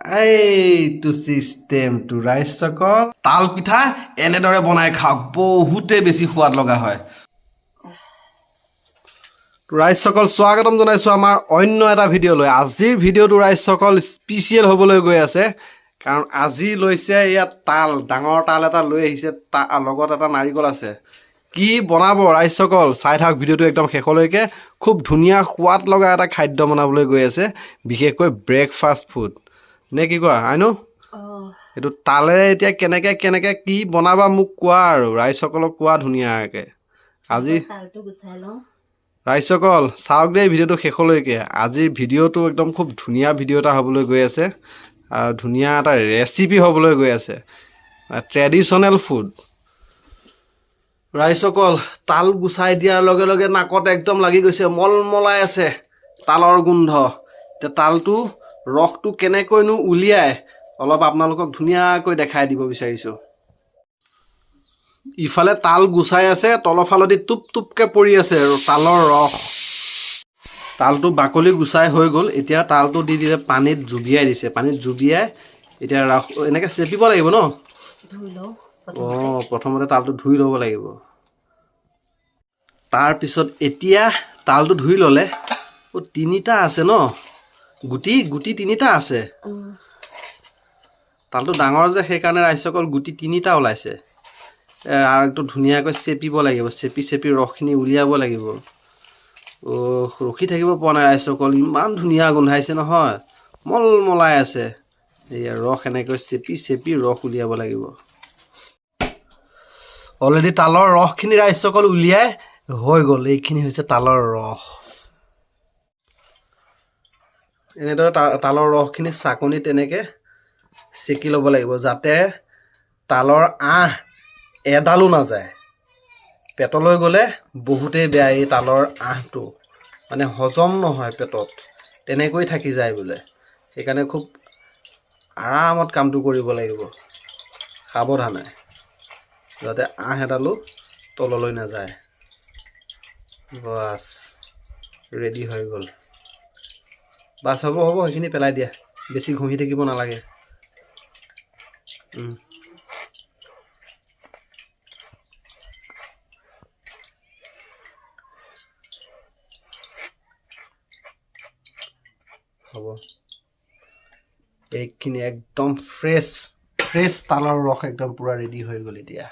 এইটো চিষ্টেমটো ৰাইচ চকল তাল পিঠা এনেদৰে বনাই খাওক বহুতেই বেছি সোৱাদ লগা হয়। ৰাইজসকল স্বাগতম জনাইছোঁ আমাৰ অন্য এটা ভিডিঅ'লৈ। আজিৰ ভিডিঅ'টো ৰাইজসকল স্পেচিয়েল হ'বলৈ গৈ আছে কাৰণ আজি লৈছে ইয়াত তাল ডাঙৰ তাল এটা লৈ আহিছে তা লগত এটা নাৰিকল আছে। কি বনাব ৰাইজসকল চাই থাকক ভিডিঅ'টো একদম শেষলৈকে। খুব ধুনীয়া সোৱাদ লগা এটা খাদ্য বনাবলৈ গৈ আছে বিশেষকৈ ব্ৰেকফাষ্ট ফুড নে কি কোৱা? আইনো? এইটো তালেৰে এতিয়া কেনেকৈ কেনেকৈ কি বনাবা মোক কোৱা আৰু। ৰাইজসকলক কোৱা ধুনীয়াকৈ। আজি ৰাইজসকল চাওক দেই ভিডিঅ'টো শেষলৈকে। আজিৰ ভিডিঅ'টো একদম খুব ধুনীয়া ভিডিঅ' এটা হ'বলৈ গৈ আছে। আৰু ধুনীয়া এটা ৰেচিপি হ'বলৈ গৈ আছে। ট্ৰেডিশ্যনেল ফুড ৰাইজসকল তাল গুচাই দিয়াৰ লগে লগে নাকত একদম লাগি গৈছে মলমলাই আছে তালৰ গোন্ধ। এতিয়া তালটো ৰসটো কেনেকৈনো উলিয়াই অলপ আপোনালোকক ধুনীয়াকৈ দেখাই দিব বিচাৰিছোঁ। ইফালে তাল গুচাই আছে তলফালেদি টোপ টোপকৈ পৰি আছে আৰু তালৰ ৰস। তালটো বাকলি গুচাই হৈ গ'ল এতিয়া তালটো দি দিলে পানীত জুবিয়াই দিছে। পানীত জুবিয়াই এতিয়া ৰস এনেকৈ চেপিব লাগিব ন? অঁ প্ৰথমতে তালটো ধুই ল'ব লাগিব। তাৰপিছত এতিয়া তালটো ধুই ল'লে অ' তিনিটা আছে ন? গুটি গুটি তিনিটা আছে। তালটো ডাঙৰ যে সেইকাৰণে ৰাইজসকল গুটি তিনিটা ওলাইছে। আৰু একদম ধুনীয়াকৈ চেপিব লাগিব চেপি চেপি ৰসখিনি উলিয়াব লাগিব। ৰখি থাকিব পৰা নাই ৰাইজসকল ইমান ধুনীয়া গোন্ধাইছে নহয়। মলমলাই আছে। এয়া ৰস এনেকৈ চেপি চেপি ৰস উলিয়াব লাগিব। অলৰেডি তালৰ ৰসখিনি ৰাইজসকল উলিয়াই হৈ গ'ল। এইখিনি হৈছে তালৰ ৰস। এনেদৰে তালৰ ৰসখিনি চাকনিত এনেকৈ চেকি ল'ব লাগিব যাতে তালৰ আঁহ এডালো নাযায়। পেটলৈ গ'লে বহুতেই বেয়া এই তালৰ আঁহটো। মানে হজম নহয় পেটত। তেনেকৈ থাকি যায় বোলে। সেইকাৰণে খুব আৰামত কামটো কৰিব লাগিব। সাৱধানে। যাতে আঁহ এডালো তললৈ নাযায়। বাছ ৰেডি হৈ গ'ল। বাছ হ'ব হ'ব সেইখিনি পেলাই দিয়া। বেছি ঘঁহি থাকিব নালাগে। হ'ব। এইখিনি একদম ফ্ৰেছ ফ্ৰেছ তালৰ ৰস একদম পূৰা ৰেডি হৈ গ'ল এতিয়া।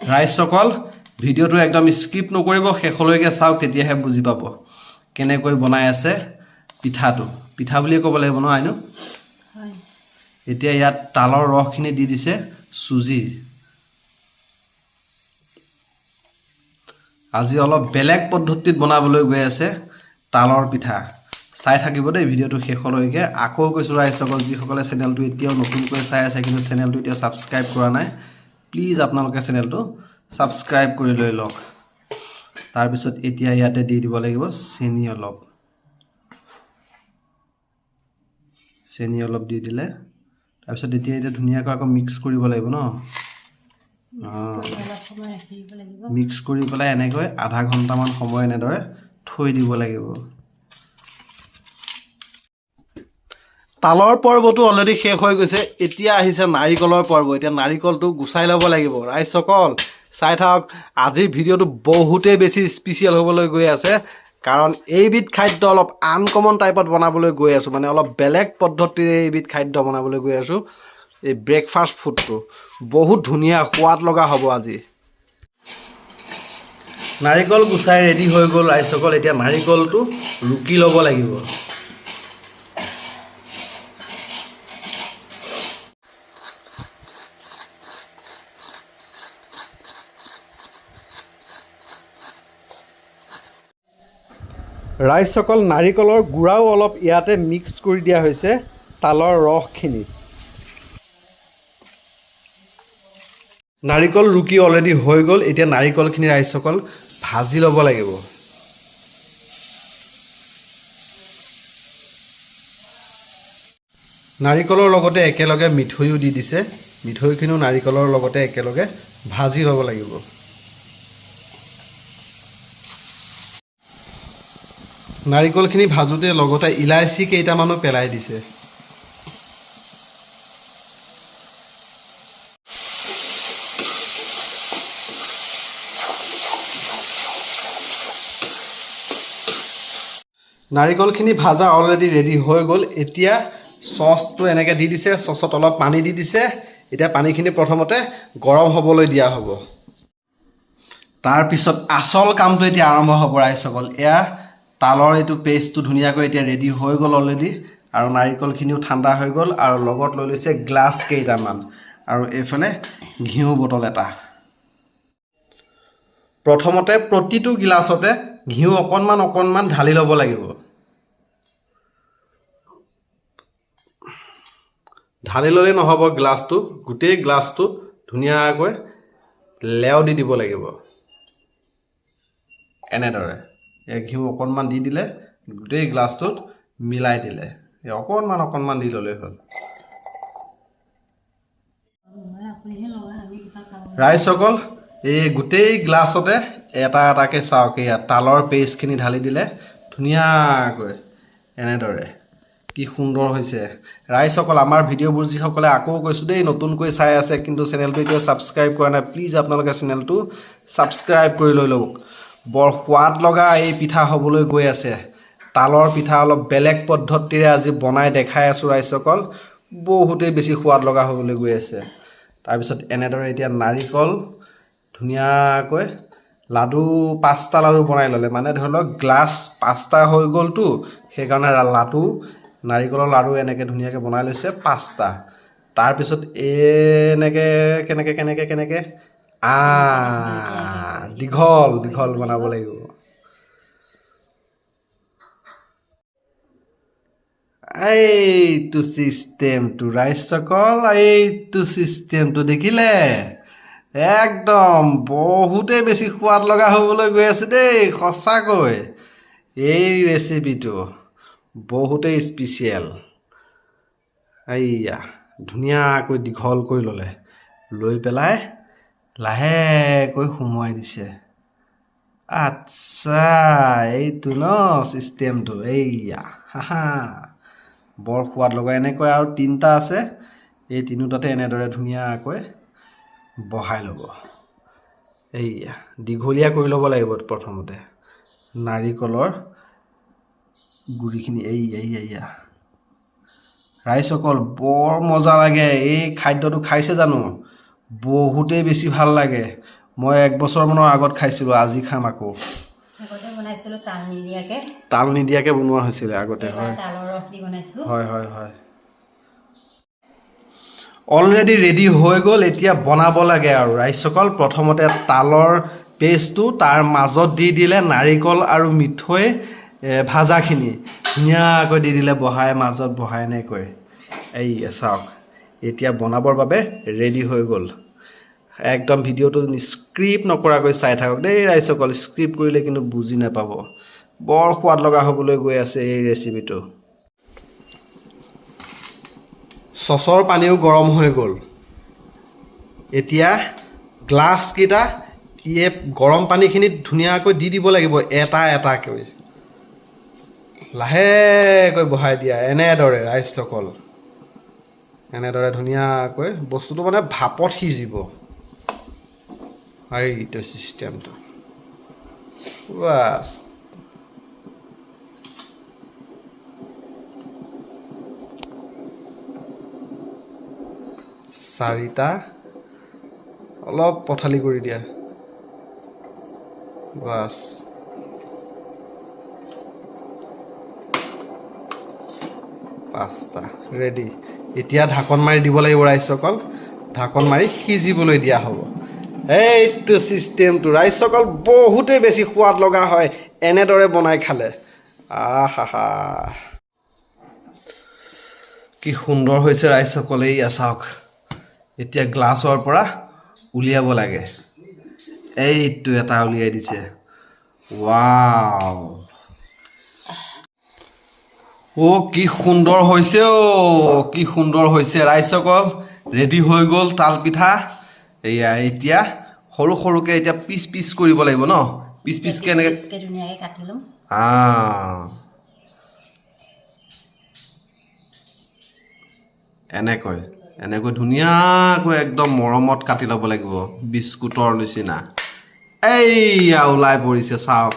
ৰাইজসকল ভিডিঅ'টো একদম স্কিপ নকৰিব শেষলৈকে চাওক তেতিয়াহে বুজি পাব। কেনেকৈ বনাই আছে পিঠাটো। পিঠা বুলিয়ে ক'ব লাগিব ন আইনো এতিয়া ইয়াত তালৰ ৰসখিনি দি দিছে চুজি। আজি অলপ বেলেগ পদ্ধতিত বনাবলৈ গৈ আছে তালৰ পিঠা। চাই থাকিব দেই ভিডিঅ'টো শেষলৈকে। আকৌ কৈছোঁ ৰাইজসকল যিসকলে চেনেলটো এতিয়াও নতুনকৈ চাই আছে কিন্তু চেনেলটো এতিয়া ছাবস্ক্ৰাইব কৰা নাই প্লিজ আপোনালোকে চেনেলটো ছাবস্ক্ৰাইব কৰি লৈ লওক। তাৰপিছত এতিয়া ইয়াতে দি দিব লাগিব চেনি অলপ। চেনি অলপ দি দিলে। তাৰপিছত এতিয়া এতিয়া ধুনীয়াকৈ আকৌ মিক্স কৰিব লাগিব ন? মিক্স কৰি পেলাই এনেকৈ আধা ঘণ্টামান সময় এনেদৰে থৈ দিব লাগিব। তালৰ পৰ্বটো অলৰেডি শেষ হৈ গৈছে। এতিয়া আহিছে নাৰিকলৰ পৰ্ব। এতিয়া নাৰিকলটো গুচাই ল'ব লাগিব। ৰাইজসকল চাই থাকক, আজিৰ ভিডিঅ'টো বহুতেই বেছি স্পেচিয়েল হ'বলৈ গৈ আছে। কাৰণ এইবিধ খাদ্য অলপ আনকমন টাইপত বনাবলৈ গৈ আছোঁ মানে অলপ বেলেগ পদ্ধতিৰে এইবিধ খাদ্য বনাবলৈ গৈ আছোঁ। এই ব্ৰেকফাষ্ট ফুডটো বহুত ধুনীয়া, সোৱাদ লগা হ'ব আজি। নাৰিকল গুচাই ৰেডি হৈ গ'ল ৰাইজসকল এতিয়া নাৰিকলটো ৰুকি ল'ব লাগিব। ৰাইজসকল নাৰিকলৰ গুড়াও অলপ ইয়াতে মিক্স কৰি দিয়া হৈছে তালৰ ৰসখিনিত নাৰিকল ৰুকি অলৰেডি হৈ গ'ল এতিয়া নাৰিকলখিনি ৰাইজসকল ভাজি ল'ব লাগিব। নাৰিকলৰ লগতে একেলগে মিঠৈও দি দিছে। মিঠৈখিনিও নাৰিকলৰ লগতে একেলগে ভাজি ল'ব লাগিব। নাৰিকলখিনি ভাজোতে লগতে ইলাচি কেইটামানো পেলাই দিছে। নাৰিকলখিনি ভাজা অলৰেডি ৰেডি হৈ গ'ল। এতিয়া চচটো এনেকৈ দি দিছে চচত অলপ পানী দি দিছে। এতিয়া পানীখিনি প্ৰথমতে গৰম হ'বলৈ দিয়া হ'ব। তাৰপিছত আচল কামটো এতিয়া আৰম্ভ হ'ব ৰাইজসকল এয়া তালৰ এইটো পেষ্টটো ধুনীয়াকৈ এতিয়া ৰেডি হৈ গ'ল অলৰেডি আৰু নাৰিকলখিনিও ঠাণ্ডা হৈ গ'ল আৰু লগত লৈ লৈছে গ্লাছ কেইটামান। আৰু এইফালে ঘিউ বটল এটা। প্ৰথমতে প্ৰতিটো গিলাচতে ঘিউ অকণমান অকণমান ঢালি ল'ব লাগিব। ঢালি ল'লেই নহ'ব গ্লাছটো গোটেই গ্লাছটো ধুনীয়াকৈ লেও দি দিব লাগিব। এনেদৰে। ঘিউ অকণমান দি দিলে গোটেই গ্লাছটোত মিলাই দিলে। এই অকণমান অকণমান দি ল'লেই হ'ল। ৰাইজসকল এই গোটেই গ্লাছতে এটা এটাকৈ চাওক এয়া তালৰ পেষ্টখিনি ঢালি দিলে ধুনীয়াকৈ এনেদৰে। কি সুন্দৰ হৈছে। ৰাইজসকল আমাৰ ভিডিঅ'বোৰ যিসকলে আকৌ কৈছোঁ দেই নতুনকৈ চাই আছে কিন্তু চেনেলটো এতিয়াও ছাবস্ক্ৰাইব কৰা নাই প্লিজ আপোনালোকে চেনেলটো ছাবস্ক্ৰাইব কৰি লৈ লওক। বৰ সোৱাদ লগা এই পিঠা হ'বলৈ গৈ আছে। তালৰ পিঠা অলপ বেলেগ পদ্ধতিৰে আজি বনাই দেখাই আছোঁ ৰাইজসকল। বহুতেই বেছি সোৱাদ লগা হ'বলৈ গৈ আছে। তাৰপিছত এনেদৰে এতিয়া নাৰিকল ধুনীয়াকৈ লাডু পাঁচটা লাডু বনাই ল'লে। মানে ধৰি লওক গ্লাছ পাঁচটা হৈ গ'লতো সেইকাৰণে লাডু নাৰিকলৰ লাডু এনেকৈ ধুনীয়াকৈ বনাই লৈছে পাঁচটা। তাৰপিছত এনেকৈ কেনেকৈ কেনেকৈ কেনেকৈ? আ দীঘল দীঘল বনাব লাগিব। এইটো চিষ্টেমটো ৰাইজসকল এইটো চিষ্টেমটো দেখিলে একদম বহুতেই বেছি সোৱাদ লগা হ'বলৈ গৈ আছে দেই সঁচাকৈ। এই ৰেচিপিটো বহুতেই স্পেচিয়েল এইয়া ধুনীয়াকৈ দীঘল কৰি ল'লে। লৈ পেলাই লাহেকৈ সুমুৱাই দিছে আচ্ছা এইটো ন চিষ্টেমটো এইয়া হাহা বৰ সোৱাদ লগা এনেকৈ আৰু তিনিটা আছে এই তিনিওটাতে এনেদৰে ধুনীয়াকৈ বহাই ল'ব এইয়া দীঘলীয়া কৰি ল'ব লাগিব প্ৰথমতে নাৰিকলৰ গুড়িখিনি এই এই এইয়া ৰাইজসকল বৰ মজা লাগে এই খাদ্যটো খাইছে জানো বহুতেই বেছি ভাল লাগে। মই এক বছৰমানৰ আগত খাইছিলোঁ আজি খাম আকৌ। তাল নিদিয়াকৈ। বনোৱা হৈছিলে আগতে হয়। হয় হয় হয়। অলৰেডি ৰেডি হৈ গ'ল এতিয়া বনাব লাগে আৰু। ৰাইজসকল প্ৰথমতে তালৰ পেষ্টটো তাৰ মাজত দি দিলে নাৰিকল আৰু মিঠৈ ভাজাখিনি। ধুনীয়াকৈ দি দিলে বহাই মাজত বহাই এনেকৈ। এই চাওক। এতিয়া বনাবৰ বাবে ৰেডি হৈ গ'ল। একদম ভিডিঅ'টো স্ক্ৰিপ্ট নকৰাকৈ চাই থাকক দেই ৰাইজসকল স্ক্ৰিপ্ট কৰিলে কিন্তু বুজি নাপাব। বৰ সোৱাদ লগা হ'বলৈ গৈ আছে এই ৰেচিপিটো চচৰ পানীও গৰম হৈ গ'ল। এতিয়া গ্লাছকেইটা এই গৰম পানীখিনিত ধুনীয়াকৈ দি দিব লাগিব এটা এটাকৈ। লাহেকৈ বহাই দিয়া এনেদৰে ৰাইজসকল এনেদৰে ধুনীয়াকৈ বস্তুটো মানে ভাপত সিজিব। এইটো চিষ্টেমটো বাছ চাৰিটা অলপ পথালি কৰি দিয়া। বাছ। পাঁচটা। ৰেডি এতিয়া ঢাকন মাৰি দিব লাগিব ৰাইজসকল ঢাকন মাৰি সিজিবলৈ দিয়া হ'ব। এইটো চিষ্টেমটো ৰাইজসকল বহুতেই বেছি সোৱাদ লগা হয়, এনেদৰে বনাই খালে। আহা কি সুন্দৰ হৈছে ৰাইজসকলে এইয়া চাওক। এতিয়া গ্লাছৰ পৰা উলিয়াব লাগে। এইটো এটা উলিয়াই দিছে। ৱাও অ' কি সুন্দৰ হৈছে অ' কি সুন্দৰ হৈছে ৰাইজসকল ৰেডি হৈ গ'ল তাল পিঠা। এয়া এতিয়া সৰু সৰুকৈ এতিয়া পিচ পিচ কৰিব লাগিব ন? পিচ পিচকৈ এনেকৈ পিচকৈ ধুনীয়াকৈ কাটি ল'ম। আহ এনেকৈ এনেকৈ ধুনীয়াকৈ একদম মৰমত কাটি ল'ব লাগিব। বিস্কুটৰ নিচিনা। এইয়া ওলাই পৰিছে চাওক।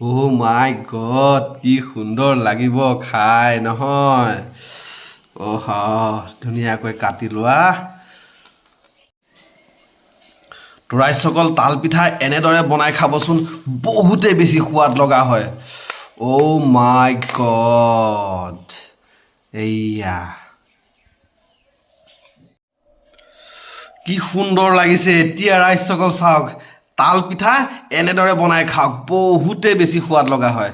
অ' মাই গড কি সুন্দৰ লাগিব খাই নহয়। অহ ধুনীয়াকৈ কাটি লোৱা। তো ৰাইজসকল তাল পিঠা এনেদৰে বনাই খাবচোন বহুতেই বেছি সোৱাদ লগা হয়। অ' মাই গড এইয়া। কি সুন্দৰ লাগিছে এতিয়া ৰাইজসকল চাওক। তাল পিঠা এনেদৰে বনাই খাওক বহুতেই বেছি সোৱাদ লগা হয়।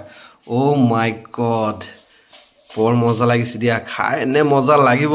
অ' মাই গড বৰ মজা লাগিছে দিয়া। খাই এনে মজা লাগিব?